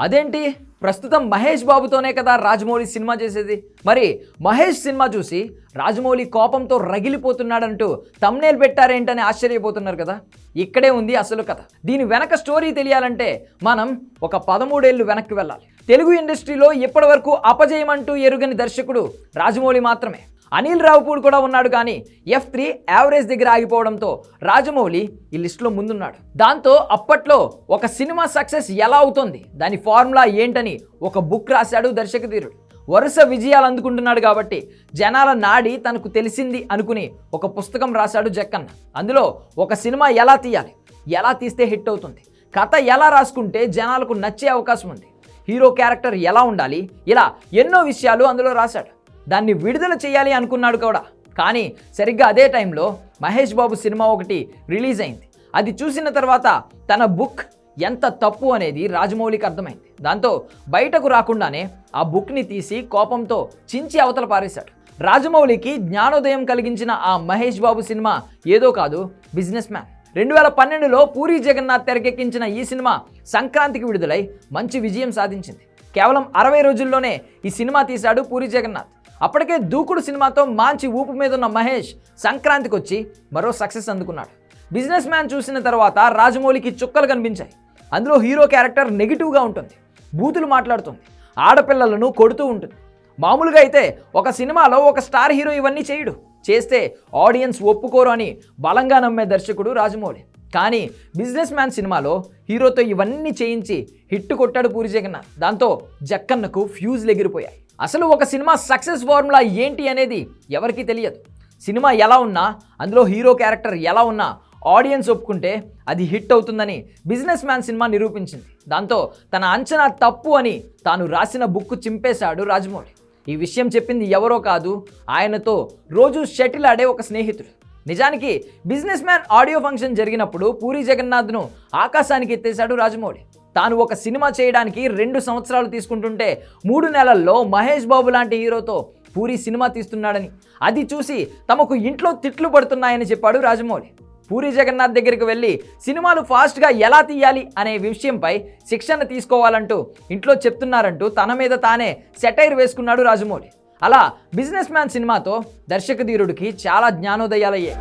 అదేంటి? ప్రస్తుతం మహేష్ బాబుతోనే కదా రాజమౌళి సినిమా చేసేది. మరి మహేష్ సినిమా చూసి రాజమౌళి కోపంతో రగిలిపోతున్నాడంటూ తమ్నేల్ పెట్టారేంటని ఆశ్చర్యపోతున్నారు కదా. ఇక్కడే ఉంది అసలు కథ. దీని వెనక స్టోరీ తెలియాలంటే మనం ఒక పదమూడేళ్ళు వెనక్కి వెళ్ళాలి. తెలుగు ఇండస్ట్రీలో ఇప్పటివరకు అపజయమంటూ ఎరుగని దర్శకుడు రాజమౌళి మాత్రమే. అనిల్ రావుపూడి కూడా ఉన్నాడు కానీ ఎఫ్ త్రీ యావరేజ్ దగ్గర ఆగిపోవడంతో రాజమౌళి ఈ లిస్టులో ముందున్నాడు. దాంతో అప్పట్లో ఒక సినిమా సక్సెస్ ఎలా అవుతుంది? దాని ఫార్ములా ఏంటని ఒక బుక్ రాశాడు దర్శకధీరుడు వరుస విజయాలు అందుకుంటున్నాడు కాబట్టి జనాల నాడి తనకు తెలిసింది అనుకుని ఒక పుస్తకం రాశాడు జక్కన్న. అందులో ఒక సినిమా ఎలా తీయాలి? ఎలా తీస్తే హిట్ అవుతుంది? కథ ఎలా రాసుకుంటే జనాలకు నచ్చే అవకాశం ఉంది? హీరో క్యారెక్టర్ ఎలా ఉండాలి? ఇలా ఎన్నో విషయాలు అందులో రాశాడు. దాన్ని విడుదల చేయాలి అనుకున్నాడు కూడా. కానీ సరిగ్గా అదే టైంలో మహేష్ బాబు సినిమా ఒకటి రిలీజ్ అయింది. అది చూసిన తర్వాత తన బుక్ ఎంత తప్పు అనేది రాజమౌళికి అర్థమైంది. దాంతో బయటకు రాకుండానే ఆ బుక్ని తీసి కోపంతో చించి అవతల పారేశాడు. రాజమౌళికి జ్ఞానోదయం కలిగించిన ఆ మహేష్ బాబు సినిమా ఏదో కాదు బిజినెస్ మ్యాన్. రెండు వేల పన్నెండులో పూరి జగన్నాథ్ తెరకెక్కించిన ఈ సినిమా సంక్రాంతికి విడుదలై మంచి విజయం సాధించింది. కేవలం అరవై రోజుల్లోనే ఈ సినిమా తీశాడు పూరి జగన్నాథ్. అప్పటికే దూకుడు సినిమాతో మంచి ఊపు మీద ఉన్న మహేష్ సంక్రాంతికి వచ్చి మరో సక్సెస్ అందుకున్నాడు. బిజినెస్ మ్యాన్ చూసిన తర్వాత రాజమౌళికి చుక్కలు కనిపించాయి. అందులో హీరో క్యారెక్టర్ నెగిటివ్గా ఉంటుంది. బూతులు మాట్లాడుతుంది. ఆడపిల్లలను కొడుతూ ఉంటుంది. మామూలుగా అయితే ఒక సినిమాలో ఒక స్టార్ హీరో ఇవన్నీ చేయడు. చేస్తే ఆడియన్స్ ఒప్పుకోరు అని బలంగా నమ్మే దర్శకుడు రాజమౌళి. కానీ బిజినెస్ మ్యాన్ సినిమాలో హీరోతో ఇవన్నీ చేయించి హిట్ కొట్టాడు పూరి జగన్నాథ్. దాంతో జక్కన్నకు ఫ్యూజ్లు ఎగిరిపోయాయి. అసలు ఒక సినిమా సక్సెస్ ఫార్ములా ఏంటి అనేది ఎవరికీ తెలియదు. సినిమా ఎలా ఉన్నా అందులో హీరో క్యారెక్టర్ ఎలా ఉన్నా ఆడియన్స్ ఒప్పుకుంటే అది హిట్ అవుతుందని బిజినెస్ మ్యాన్ సినిమా నిరూపించింది. దాంతో తన అంచనా తప్పు అని తాను రాసిన బుక్ చింపేశాడు రాజమౌళి. ఈ విషయం చెప్పింది ఎవరో కాదు ఆయనతో రోజు షటిల్ ఆడే ఒక స్నేహితుడు. నిజానికి బిజినెస్ మ్యాన్ ఆడియో ఫంక్షన్ జరిగినప్పుడు పూరి జగన్నాథ్ను ఆకాశానికి ఎత్తేశాడు రాజమౌళి. తాను ఒక సినిమా చేయడానికి రెండు సంవత్సరాలు తీసుకుంటుంటే మూడు నెలల్లో మహేష్ బాబు లాంటి హీరోతో పూరి సినిమా తీస్తున్నాడని. అది చూసి తమకు ఇంట్లో తిట్లు పడుతున్నాయని చెప్పాడు రాజమౌళి. పూరి జగన్నాథ్ దగ్గరికి వెళ్ళి సినిమాలు ఫాస్ట్గా ఎలా తీయాలి అనే విషయంపై శిక్షణ తీసుకోవాలంటూ ఇంట్లో చెప్తున్నారంటూ తన మీద తానే సెటైర్ వేసుకున్నాడు రాజమౌళి. అలా బిజినెస్ మ్యాన్ సినిమాతో దర్శకధీరుడికి చాలా జ్ఞానోదయాలయ్యాయి.